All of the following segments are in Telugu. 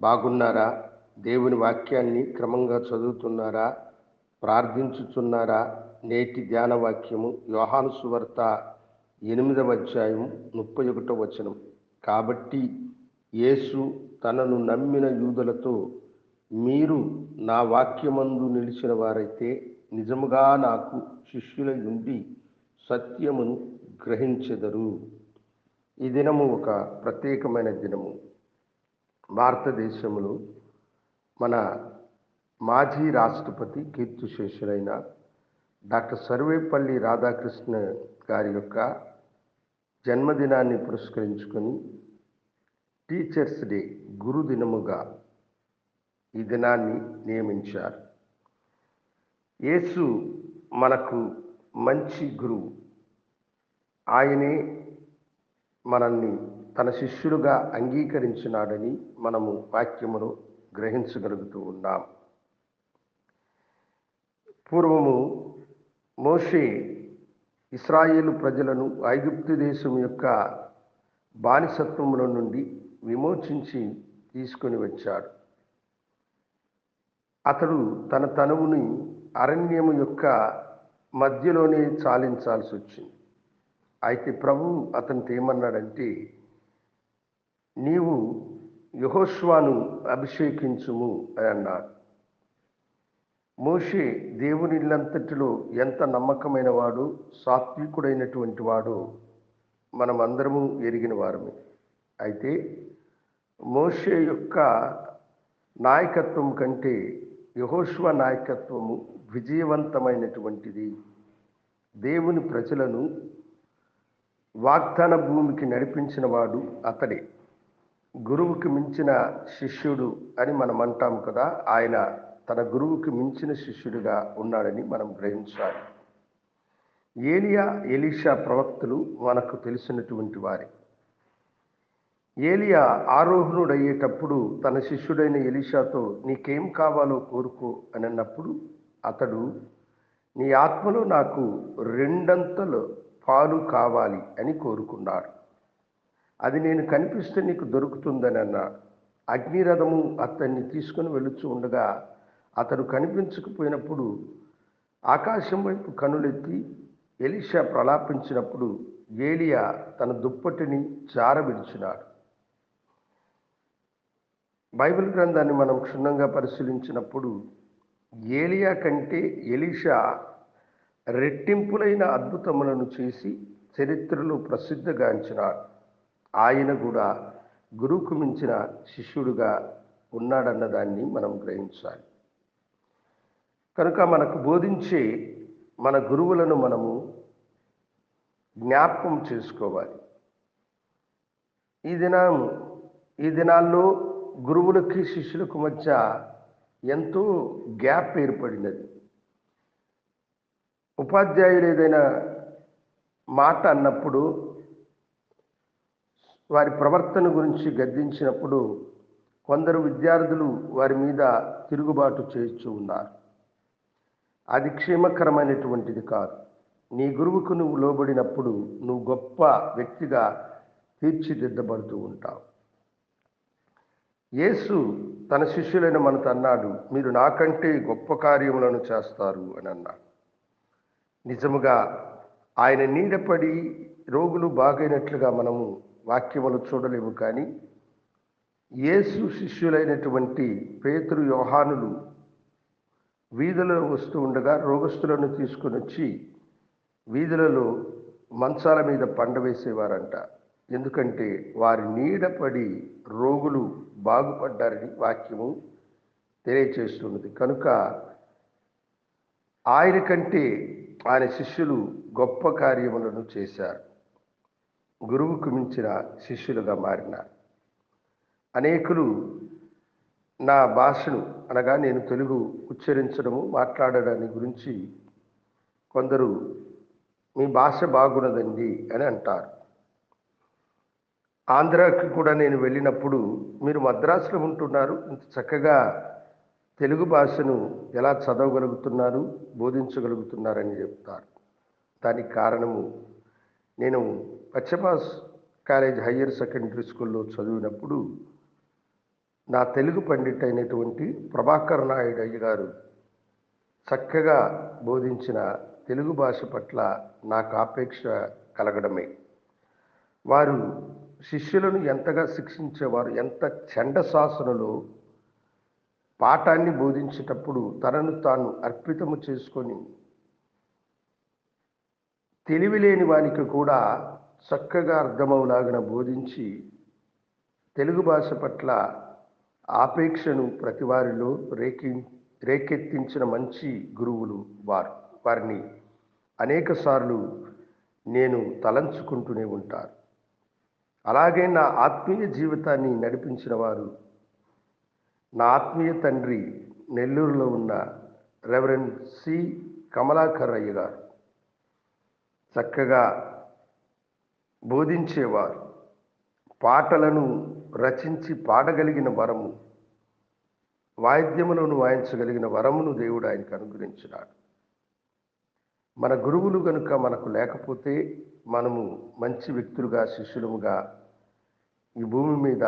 బాగున్నారా? దేవుని వాక్యాన్ని క్రమంగా చదువుతున్నారా? ప్రార్థించుచున్నారా నేటి ధ్యాన వాక్యము యోహాను సువార్త ఎనిమిదవ అధ్యాయం ముప్పై ఒకటో వచనం. కాబట్టి యేసు తనను నమ్మిన యూదులతో మీరు నా వాక్యమందు నిలిచిన వారైతే నిజముగా నాకు శిష్యుల నుండి సత్యమును గ్రహించెదరు. ఈ దినము ఒక ప్రత్యేకమైన దినము. భారతదేశంలో మన మాజీ రాష్ట్రపతి కీర్తిశేషులైన డాక్టర్ సర్వేపల్లి రాధాకృష్ణ గారి యొక్క జన్మదినాన్ని పురస్కరించుకొని టీచర్స్ డే గురుదినముగా ఈ దినాన్ని నియమించారు. యేసు మనకు మంచి గురువు. ఆయనే మనల్ని తన శిష్యులుగా అంగీకరించినాడని మనము వాక్యమును గ్రహించగలుగుతూ ఉన్నాం. పూర్వము మోషే ఇస్రాయేలు ప్రజలను ఐగుప్తు దేశం యొక్క బానిసత్వముల నుండి విమోచించి తీసుకొని వచ్చాడు. అతడు తన తనువుని అరణ్యము యొక్క మధ్యలోనే చాలించాల్సి వచ్చింది. అయితే ప్రభు అతనితో ఏమన్నాడంటే నీవు యహోష్వాను అభిషేకించుము అని అన్నాడు. మోషే దేవునిల్లంతటిలో ఎంత నమ్మకమైన వాడు సాత్వికుడైనటువంటి వాడు మనం అందరము ఎరిగిన వారమే. అయితే మోషే యొక్క నాయకత్వం కంటే యహోష్వ నాయకత్వము విజయవంతమైనటువంటిది. దేవుని ప్రజలను వాగ్దాన భూమికి నడిపించిన వాడు అతడే. గురువుకి మించిన శిష్యుడు అని మనం అంటాం కదా ఆయన తన గురువుకి మించిన శిష్యుడిగా ఉన్నాడని మనం గ్రహించాలి. ఏలియా ఎలీషా ప్రవక్తలు మనకు తెలిసినటువంటి వారే. ఏలియా ఆరోహణుడయ్యేటప్పుడు తన శిష్యుడైన ఎలీషాతో నీకేం కావాలో కోరుకో అని అన్నప్పుడు అతడు నీ ఆత్మలో నాకు రెండంతలు పాలు కావాలి అని కోరుకున్నాడు. అది నేను కనిపిస్తే నీకు దొరుకుతుందని అన్న. అగ్నిరథము అతన్ని తీసుకుని వెళుచు ఉండగా అతడు కనిపించకపోయినప్పుడు ఆకాశం వైపు కనులెత్తి ఎలిషా ప్రలాపించినప్పుడు ఏలియా తన దుప్పటిని జారవిడిచినాడు. బైబిల్ గ్రంథాన్ని మనం క్షుణ్ణంగా పరిశీలించినప్పుడు ఏలియా కంటే ఎలిషా రెట్టింపులైన అద్భుతములను చేసి చరిత్రలో ప్రసిద్ధగాంచినాడు ఆయన కూడా గురువుకు మించిన శిష్యుడుగా ఉన్నాడన్న దాన్ని మనం గ్రహించాలి. కనుక మనకు బోధించే మన గురువులను మనము జ్ఞాపకం చేసుకోవాలి. ఈ దినం ఈ దినాల్లో గురువులకి శిష్యులకు మధ్య ఎంతో గ్యాప్ ఏర్పడినది. ఉపాధ్యాయులు ఏదైనా మాట అన్నప్పుడు వారి ప్రవర్తన గురించి గద్దించినప్పుడు కొందరు విద్యార్థులు వారి మీద తిరుగుబాటు చేస్తూ ఉన్నారు. అది క్షేమకరమైనటువంటిది కాదు. నీ గురువుకు నువ్వు లోబడినప్పుడు నువ్వు గొప్ప వ్యక్తిగా తీర్చిదిద్దబడుతూ ఉంటావు. యేసు తన శిష్యులైన మనతో అన్నాడు మీరు నాకంటే గొప్ప కార్యములను చేస్తారు అని అన్నాడు. నిజముగా ఆయన నీడపడి రోగులు బాగైనట్లుగా మనము వాక్యములు చూడలేము కానీ యేసు శిష్యులైనటువంటి పేతురు యోహానులు వీధులలో వస్తూ ఉండగా రోగస్తులను తీసుకుని వచ్చి వీధులలో మంచాల మీద పండవేసేవారంట ఎందుకంటే వారి నీడపడి రోగులు బాగుపడ్డారని వాక్యము తెలియచేస్తున్నది. కనుక ఆయన కంటే ఆయన శిష్యులు గొప్ప కార్యములను చేశారు. గురువుకు మించిన శిష్యులుగా మారినారు అనేకులు నా భాషను అనగా నేను తెలుగు ఉచ్చరించడము మాట్లాడడాన్ని గురించి కొందరు మీ భాష బాగున్నదండి అని అంటారు. ఆంధ్రాకి కూడా నేను వెళ్ళినప్పుడు మీరు మద్రాసులో ఉంటున్నారు ఇంత చక్కగా తెలుగు భాషను ఎలా చదవగలుగుతున్నారు బోధించగలుగుతున్నారని చెప్తారు. దానికి కారణము నేను పశ్చిమాస్ కాలేజ్ హయ్యర్ సెకండరీ స్కూల్లో చదివినప్పుడు నా తెలుగు పండిట్ అయినటువంటి ప్రభాకర్ నాయుడు అయ్య గారు చక్కగా బోధించిన తెలుగు భాష పట్ల నాకు ఆపేక్ష కలగడమే. వారు శిష్యులను ఎంతగా శిక్షించేవారు ఎంత చండశాసనలో పాఠాన్ని బోధించేటప్పుడు తనను తాను అర్పితము చేసుకొని తెలివిలేని వానికి కూడా చక్కగా అర్థమవులాగిన బోధించి తెలుగు భాష పట్ల ఆపేక్షను ప్రతి వారిలో రేకి రేకెత్తించిన మంచి గురువులు వారు వారిని అనేకసార్లు నేను తలంచుకుంటూనే ఉంటాను. అలాగే నా ఆత్మీయ జీవితాన్ని నడిపించిన వారు నా ఆత్మీయ తండ్రి నెల్లూరులో ఉన్న రెవరెండ్ సి. కమలాకర్ అయ్య గారు. చక్కగా బోధించేవారు. పాటలను రచించి పాడగలిగిన వరము వాయిద్యములను వాయించగలిగిన వరమును దేవుడు ఆయనకు అనుగ్రహించినాడు. మన గురువులు కనుక మనకు లేకపోతే మనము మంచి వ్యక్తులుగా శిష్యులముగా ఈ భూమి మీద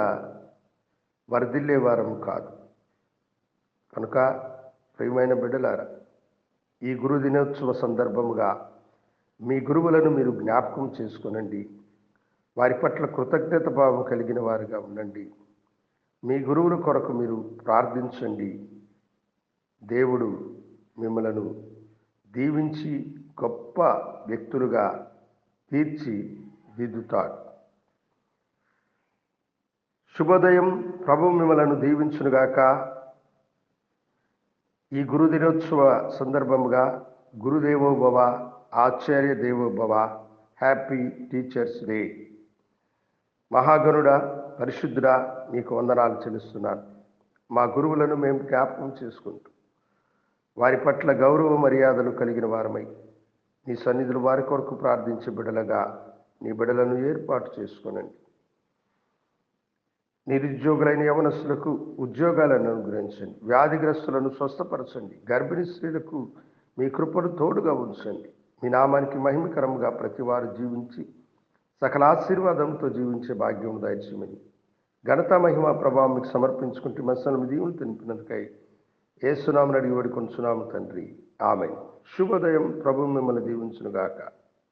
వరదిల్లే వారము కాదు. కనుక ప్రియమైన బిడ్డలారా ఈ గురు దినోత్సవ సందర్భముగా మీ గురువులను మీరు జ్ఞాపకం చేసుకునండి. వారి పట్ల కృతజ్ఞత భావం కలిగిన వారుగా ఉండండి. మీ గురువుల కొరకు మీరు ప్రార్థించండి. దేవుడు మిమ్మలను దీవించి గొప్ప వ్యక్తులుగా తీర్చి దిద్దుతాడు. శుభోదయం. ప్రభు మిమ్మలను దీవించునుగాక. ఈ గురుదినోత్సవ సందర్భముగా గురుదేవోభవ ఆచార్య దేవోభవ హ్యాపీ టీచర్స్ డే. మహాగణుడ పరిశుద్ధుడ నీకు వందనాలు చెల్లిస్తున్నాను. మా గురువులను మేము జ్ఞాపకం చేసుకుంటూ వారి పట్ల గౌరవ మర్యాదలు కలిగిన వారమై నీ సన్నిధులు వారి కొరకు ప్రార్థించే బిడలగా నీ బిడలను ఏర్పాటు చేసుకోనండి. నిరుద్యోగులైన యవనస్తులకు ఉద్యోగాలను అనుగ్రహించండి. వ్యాధిగ్రస్తులను స్వస్థపరచండి. గర్భిణీ స్త్రీలకు మీ కృపను తోడుగా ఉంచండి. మీ నామానికి మహిమకరంగా ప్రతివారు జీవించి సకల ఆశీర్వాదంతో జీవించే భాగ్యం దయచేయమని. ఘనత మహిమ ప్రభావం మీకు సమర్పించుకుంటే మసలను దీవులు తెలిపినందుకై ఏ సునామని అడిగి వేడుకొంచున్నాము తండ్రి. ఆమె శుభోదయం. ప్రభు మిమ్మల్ని దీవించునుగాక.